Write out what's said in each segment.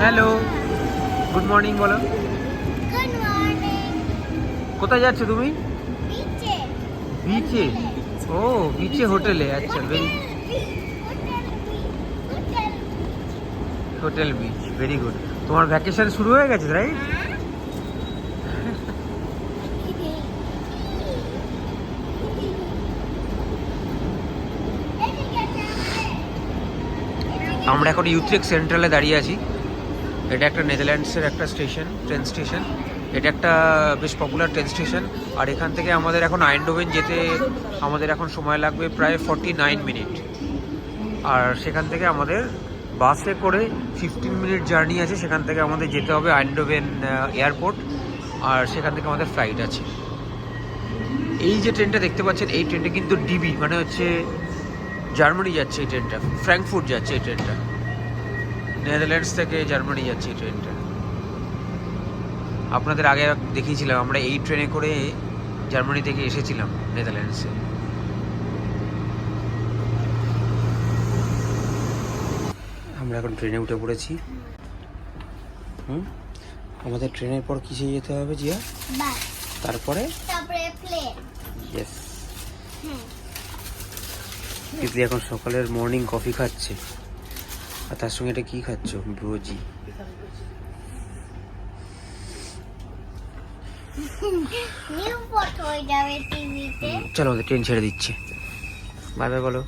Hello good morning বলো। কোথায় যাচ্ছ তুমি? বিচে ও বিচে হোটেলে আচ্ছা very hotel beach very good তোমার ভ্যাকেশন শুরু হয়ে গেছে রাইট আমরা এখন ইউথ্রেক সেন্ট্রালে দাঁড়িয়ে আছি। এটা একটা নেদারল্যান্ডসের একটা স্টেশন ট্রেন স্টেশন এটা একটা বেশ পপুলার ট্রেন স্টেশন আর এখান থেকে আমাদের এখন আইন্ডোভেন যেতে আমাদের এখন সময় লাগবে প্রায় ফর্টি নাইন মিনিট আর সেখান থেকে আমাদের বাসে করে ফিফটিন মিনিট জার্নি আছে। সেখান থেকে আমাদের যেতে হবে আইন্ডোভেন এয়ারপোর্ট আর সেখান থেকে আমাদের ফ্লাইট আছে। এই যে ট্রেনটা দেখতে পাচ্ছেন, এই ট্রেনটা কিন্তু ডিবি মানে হচ্ছে জার্মানি যাচ্ছে এই ট্রেনটা। ফ্র্যাঙ্কফুর্ট যাচ্ছে এই ট্রেনটা। নেদারল্যান্ডস থেকে জার্মানি যাচ্ছে এই ট্রেনটা। আপনাদের আগে দেখিয়েছিলাম আমরা এই ট্রেনে করে জার্মানি থেকে এসেছিলাম নেদারল্যান্ডসে। আমরা এখন ট্রেনে উঠে পড়েছি। হুম? আমাদের ট্রেনের পর কিসে যেতে হবে জিয়া? তারপরে? তারপরে প্লেন। ইয়েস তিতলি এখন সকালের মর্নিং কফি খাচ্ছে। আর তার সঙ্গে এটা কি খাচ্ছ? ব্রোজি চলো আমাদের ট্রেন ছেড়ে দিচ্ছে। বাই বাই বলো।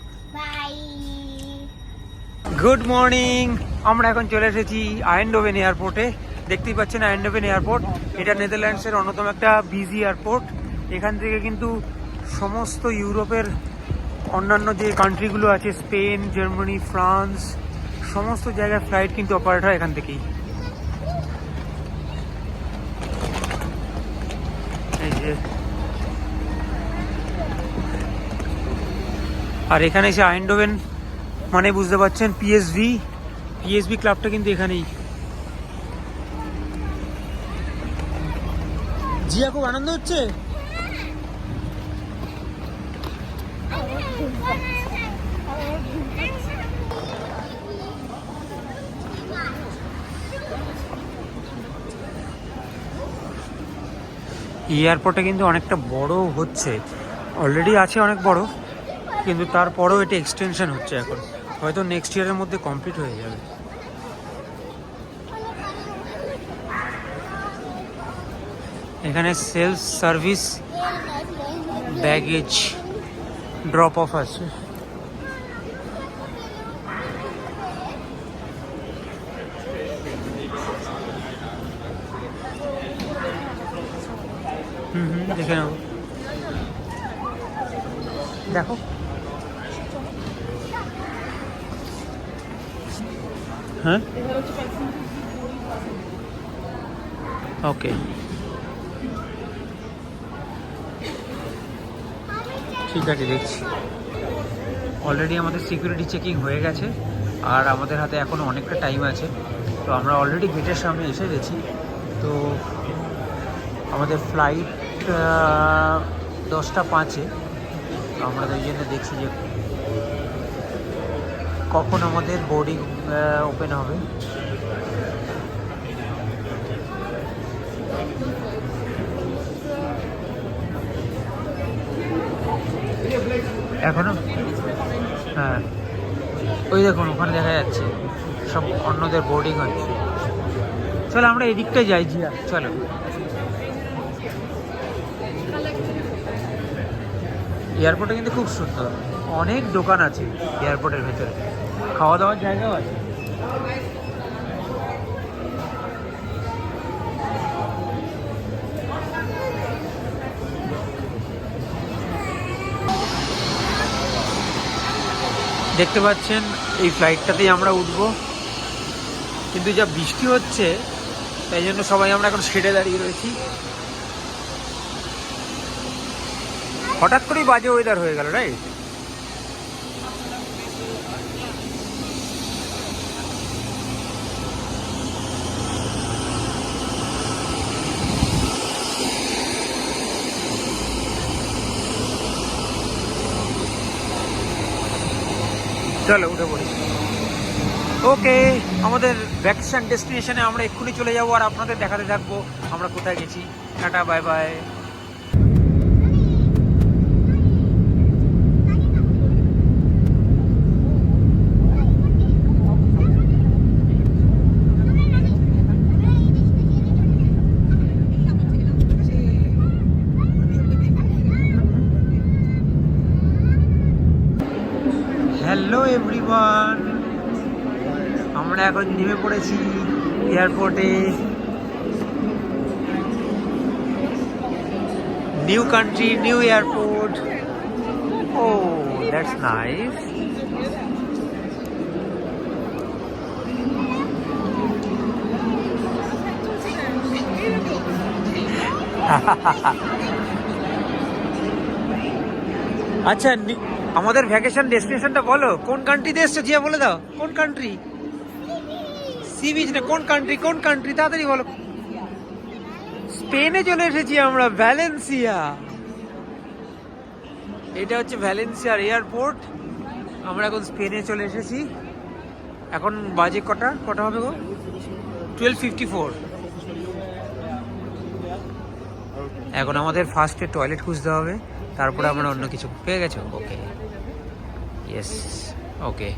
গুড মর্নিং আমরা এখন চলে এসেছি আয়েন্ডোভেন এয়ারপোর্টে দেখতেই পাচ্ছেন আয়েন্ডোভেন এয়ারপোর্ট এটা নেদারল্যান্ডসের অন্যতম একটা বিজি এয়ারপোর্ট এখান থেকে কিন্তু সমস্ত ইউরোপের অন্যান্য যে কান্ট্রিগুলো আছে স্পেন জার্মানি ফ্রান্স সমস্ত জায়গায় ফ্লাইট কিন্তু অপারেট হয় এখান থেকেই। আর এখানে এসে আইন্ডোভেন মানে বুঝতে পারছেন পিএসভি পিএসভি ক্লাবটা কিন্তু এখানেই। জিয়া, খুব আনন্দ হচ্ছে? এয়ারপোর্টে কিন্তু অনেকটা বড় হচ্ছে। অলরেডি আছে অনেক বড়, কিন্তু তারপরেও এটা এক্সটেনশন হচ্ছে এখন। হয়তো নেক্সট ইয়ারের মধ্যে কমপ্লিট হয়ে যাবে। এখানে self service baggage drop off আছে হুম হুম দেখে নাও দেখো হ্যাঁ ওকে ঠিক আছে দেখছি। অলরেডি আমাদের সিকিউরিটি চেকিং হয়ে গেছে, আর আমাদের হাতে এখনও অনেকটা টাইম আছে। তো আমরা অলরেডি গেটের সামনে এসে গেছি। তো আমাদের ফ্লাইট দশটা পাঁচে। আমরা ওই জন্য দেখছি যে কখন আমাদের বোর্ডিং ওপেন হবে। এখনও? হ্যাঁ। ওই দেখুন, ওখানে দেখা যাচ্ছে। সব অন্যদের বোর্ডিং হচ্ছে। চলো, আমরা এদিকটাই যাই, জিয়া। চলো। এয়ারপোর্টে কিন্তু খুব সুন্দর। অনেক দোকান আছে এয়ারপোর্টের ভেতরে। খাওয়া দাওয়ার জায়গাও আছে। দেখতে পাচ্ছেন, এই ফ্লাইটটাতেই আমরা উঠব। কিন্তু যা বৃষ্টি হচ্ছে, তাই জন্য সবাই আমরা এখন সেটে দাঁড়িয়ে রয়েছি। হঠাৎ করেই বাজে ওয়েদার হয়ে গেল রাইট চলো, উঠে পড়ি। ওকে, আমাদের ভ্যাকেশন ডেস্টিনেশনে আমরা এক্ষুনি চলে যাব আর আপনাদের দেখাতে থাকব। আমরা কোথায় গেছি? টাটা বাই বাই হ্যালো এভরিওয়ান আমরা এখন নেমে পড়েছি এয়ারপোর্টে। New country new airport oh that's nice আচ্ছা আমাদের ভ্যাকেশন ডেস্টিনেশনটা বলো। কোন কান্ট্রিতে এসছো? জিয়া বলে দাও। কোন কান্ট্রি সি বিচ না কোন কান্ট্রি কোন কান্ট্রি তাড়াতাড়ি বলো। স্পেনে চলে এসেছি আমরা ভ্যালেন্সিয়া এটা হচ্ছে ভ্যালেন্সিয়ার এয়ারপোর্ট আমরা এখন স্পেনে চলে এসেছি। এখন বাজে কটা? কটা হবে গো? টুয়েলভ ফিফটি ফোর এখন আমাদের ফার্স্টে টয়লেট খুঁজতে হবে। তারপরে আমরা অন্য কিছু। পেয়ে গেছো? ওকে ইয়েস ওকে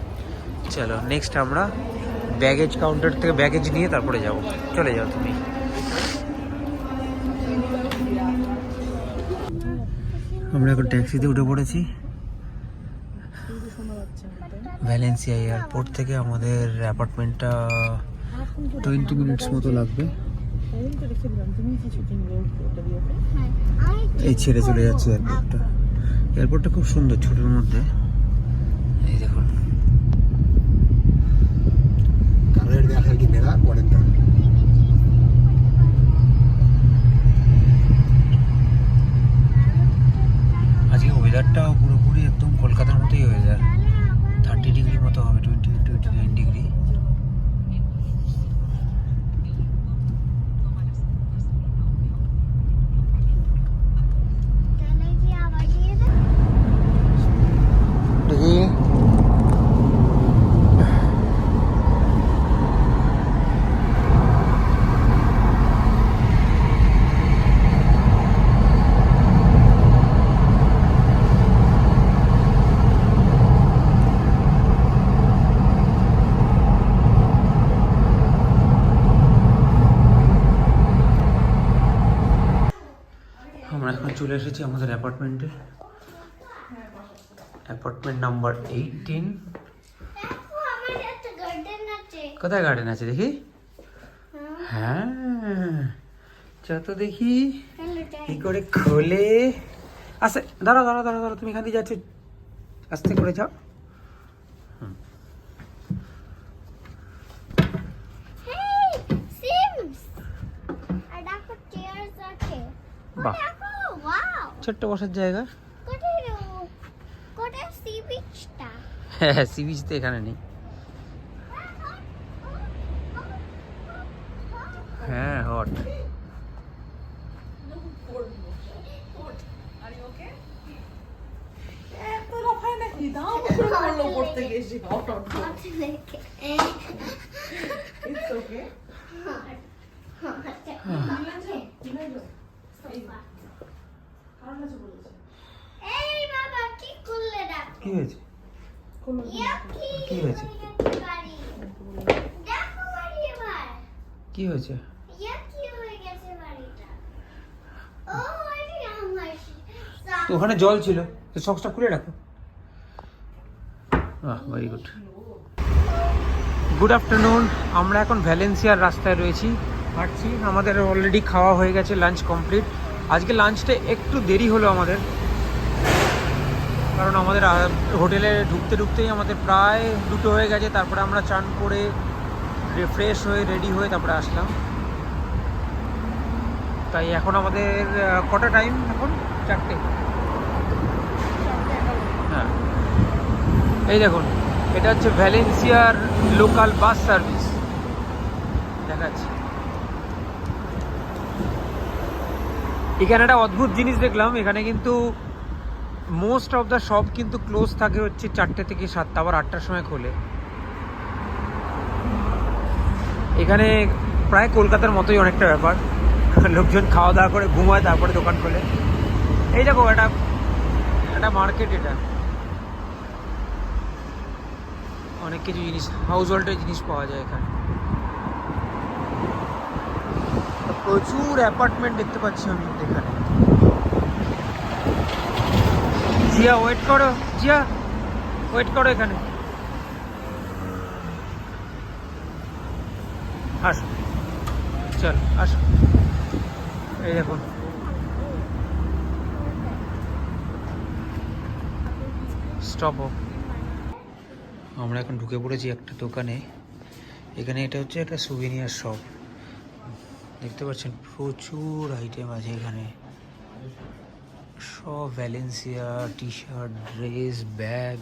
চলো নেক্সট আমরা ব্যাগেজ কাউন্টার থেকে ব্যাগেজ নিয়ে তারপরে যাব। চলে যাও তুমি। আমরা এখন ট্যাক্সিতে উঠে পড়েছি। ভ্যালেন্সিয়া এয়ারপোর্ট থেকে আমাদের অ্যাপার্টমেন্টটা টোয়েন্টি মিনিটস মতো লাগবে। এই ছেড়ে চলে যাচ্ছে এয়ারপোর্টটা এয়ারপোর্টটা খুব সুন্দর ছোটোর মধ্যে এই দেখুন Carrer de Ángel Guimera, 40. আজকে ওয়েদারটাও পুরোপুরি একদম কলকাতার মতোই ওয়েদার থার্টি ডিগ্রি মতো হবে টোয়েন্টি টোয়েন্টি নাইন ডিগ্রি তাহলে কি আবার দিয়ে দেব? দেখি আমরা এখন চলে এসেছি আমাদের অ্যাপার্টমেন্টে। Apartment number eighteen. কোথায় গার্ডেন আছে দেখি? হ্যাঁ, হ্যাঁ চা তো দেখি। কি করে খোলে? আচ্ছা দাঁড়াও দাঁড়াও দাঁড়াও দাঁড়াও তুমি এখান দিয়ে যাচ্ছ। আস্তে করে যাও। বাহ। ছোট্ট বসার জায়গা? হ্যাঁ সি বিচ তো এখানে নেই। হ্যাঁ হট হাতে লেগে। হাতে। এই বাবা, কি করলে দেখো? কি হয়েছে? কি হয়েছে? হয়ে। কি হয়েছে? তো ওখানে জল ছিল তো সক্সটা খুলে রাখো। বাহ ভেরি গুড গুড আফটারনুন আমরা এখন ভ্যালেন্সিয়ার রাস্তায় রয়েছি। হাঁটছি আমাদের অলরেডি খাওয়া হয়ে গেছে লাঞ্চ কমপ্লিট আজকে লাঞ্চটা একটু দেরি হলো আমাদের কারণ আমাদের আহ, হোটেলে ঢুকতে ঢুকতেই আমাদের প্রায় দুটো হয়ে গেছে, তারপরে আমরা চান করে রিফ্রেশ হয়ে রেডি হয়ে তারপরে আসলাম। তাই এখন আমাদের কটা টাইম এখন? চারটে। হ্যাঁ। এই দেখুন, এটা হচ্ছে ভ্যালেন্সিয়ার লোকাল বাস সার্ভিস দেখাচ্ছি। এখানে একটা অদ্ভুত জিনিস দেখলাম, এখানে কিন্তু মোস্ট অফ দ্য শপ কিন্তু ক্লোজ থাকে হচ্ছে চারটে থেকে সাতটা, আবার আটটার সময় খোলে। এখানে প্রায় কলকাতার মতোই অনেকটা ব্যাপার। লোকজন খাওয়া দাওয়া করে, ঘুমায়, তারপরে দোকান খোলে। এই দেখো, এটা একটা মার্কেট এটা। অনেক কিছু জিনিস হাউস হোল্ডের জিনিস পাওয়া যায় এখানে। প্রচুর অ্যাপার্টমেন্ট দেখতে পাচ্ছি আমি এখানে। জিয়া ওয়েট করো। জিয়া ওয়েট করো এখানে। আসো। চল, আসো। এই দেখুন স্টপ আমরা এখন ঢুকে পড়েছি একটা দোকানে। এখানে এটা হচ্ছে একটা সুভিনিয়ার শপ দেখতে পাচ্ছেন প্রচুর আইটেম আছে এখানে। সব Valencia T shirt dress bag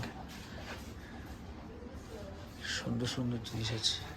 সুন্দর সুন্দর জিনিস আছে।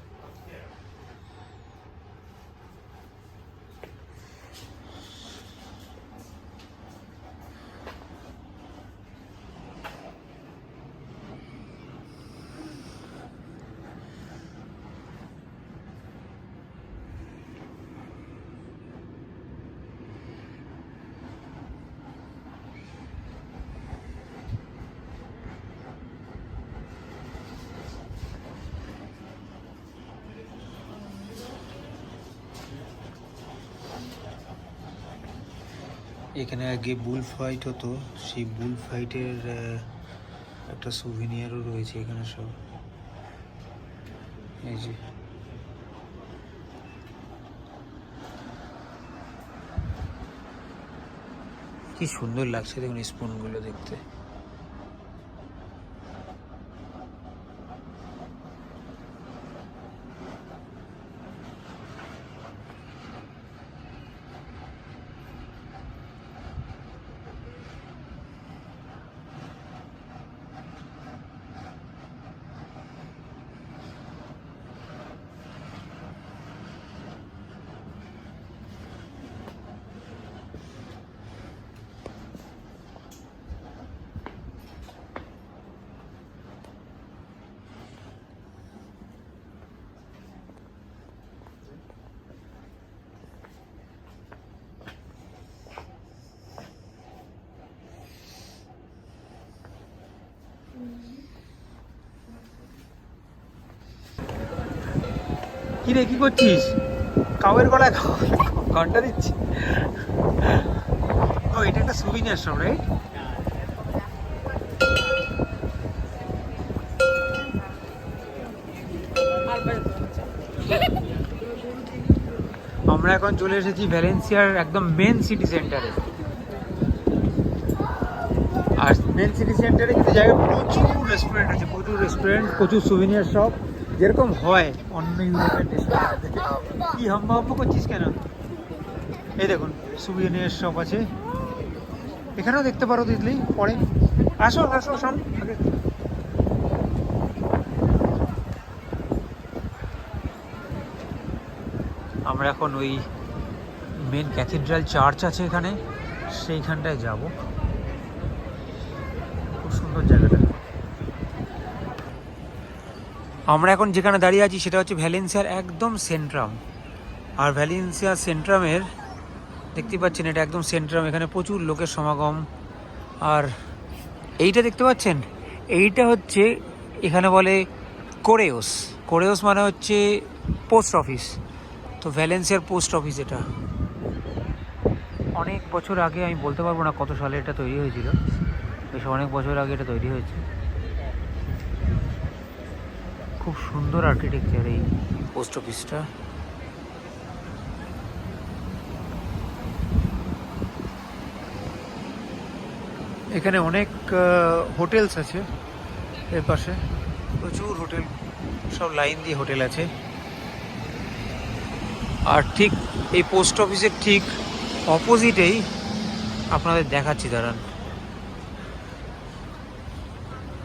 এখানে আগে বুল ফাইট হতো। সেই বুল ফাইটের একটা সুভিনিয়ারও রয়েছে এখানে সব। এই যে। কি সুন্দর লাগছে দেখুন স্পুনগুলো দেখতে। কি রে কি করছিস? কাউয়ের গলায় ঘণ্টা দিচ্ছি। ও, এটা একটা সুবিনিয়ার শপ রাইট আমরা এখন চলে এসেছি ভ্যালেন্সিয়ার একদম মেন সিটি সেন্টারে আর মেন সিটি সেন্টারে কিন্তু জায়গায় প্রচুর রেস্টুরেন্ট আছে, প্রচুর রেস্টুরেন্ট প্রচুর সুভিনিয়ার শপ যেরকম হয় অন্য ইউরোপের দেশে। কি হাম্বা করছিস কেন? এই দেখুন সুভিনিয়ার শপ আছে। এখানেও দেখতে পারো দিদি, পরে। আসো আসো শোন আগে। আমরা এখন ওই মেন ক্যাথিড্রাল চার্চ আছে এখানে। সেইখানটায় যাব খুব সুন্দর জায়গাটা আমরা এখন যেখানে দাঁড়িয়ে আছি সেটা হচ্ছে ভ্যালেন্সিয়ার একদম সেন্ট্রাম। আর ভ্যালেন্সিয়া সেন্ট্রামের, দেখতে পাচ্ছেন এটা একদম সেন্ট্রাম, এখানে প্রচুর লোকের সমাগম। আর এইটা দেখতে পাচ্ছেন? এইটা হচ্ছে এখানে বলে কোরেওস কোরেওস মানে হচ্ছে পোস্ট অফিস। তো ভ্যালেন্সিয়ার পোস্ট অফিস এটা। অনেক বছর আগে, আমি বলতে পারব না কত সালে এটা তৈরি হয়েছিল। বেশ অনেক বছর আগে এটা তৈরি হয়েছে। খুব সুন্দর আর্কিটেকচার এই পোস্ট অফিসটা এখানে অনেক হোটেলস আছে এর পাশে। প্রচুর হোটেল সব লাইন দিয়ে হোটেল আছে। আর ঠিক এই পোস্ট অফিসের ঠিক অপোজিটেই আপনাদের দেখাচ্ছি, দাঁড়ান।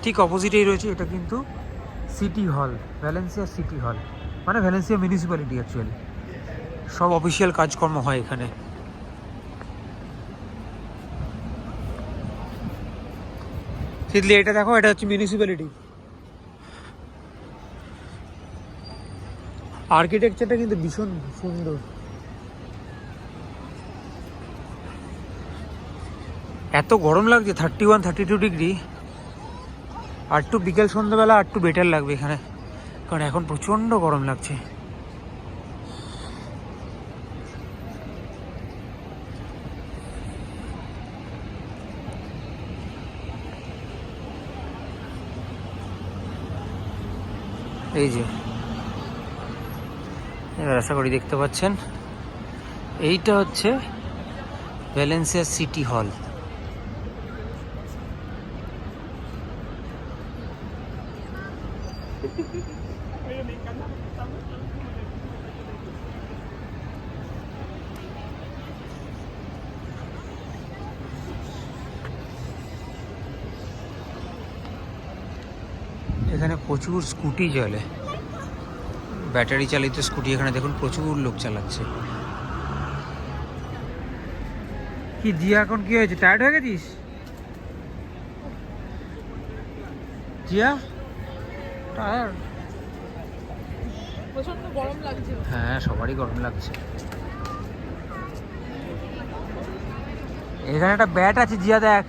ঠিক অপোজিটেই রয়েছে এটা কিন্তু। সিটি হল ভ্যালেন্সিয়া সিটি হল মানে ভ্যালেন্সিয়া মিউনিসিপ্যালিটি অ্যাকচুয়ালি সব অফিসিয়াল কাজকর্ম হয় এখানে। এটা দেখো, এটা হচ্ছে মিউনিসিপ্যালিটি আর্কিটেকচারটা কিন্তু ভীষণ সুন্দর। এত গরম লাগছে thirty one thirty two degree আর একটু বিকেল সন্ধ্যাবেলা আর একটু বেটার লাগবে এখানে। কারণ এখন প্রচণ্ড গরম লাগছে। এই যে, এবার আশা করি দেখতে পাচ্ছেন। এইটা হচ্ছে ভ্যালেন্সিয়া সিটি হল এখানে প্রচুর স্কুটি চলে। ব্যাটারি চালিত স্কুটি, এখানে দেখুন প্রচুর লোক চালাচ্ছে। কি জিয়া এখন কি হয়েছে? টায়ার্ড হয়ে গেছিস? জিয়া? টায়ার্ড প্রচণ্ড গরম লাগছে। হ্যাঁ সবারই গরম লাগছে। এখানে একটা ব্যাট আছে জিয়া দেখ।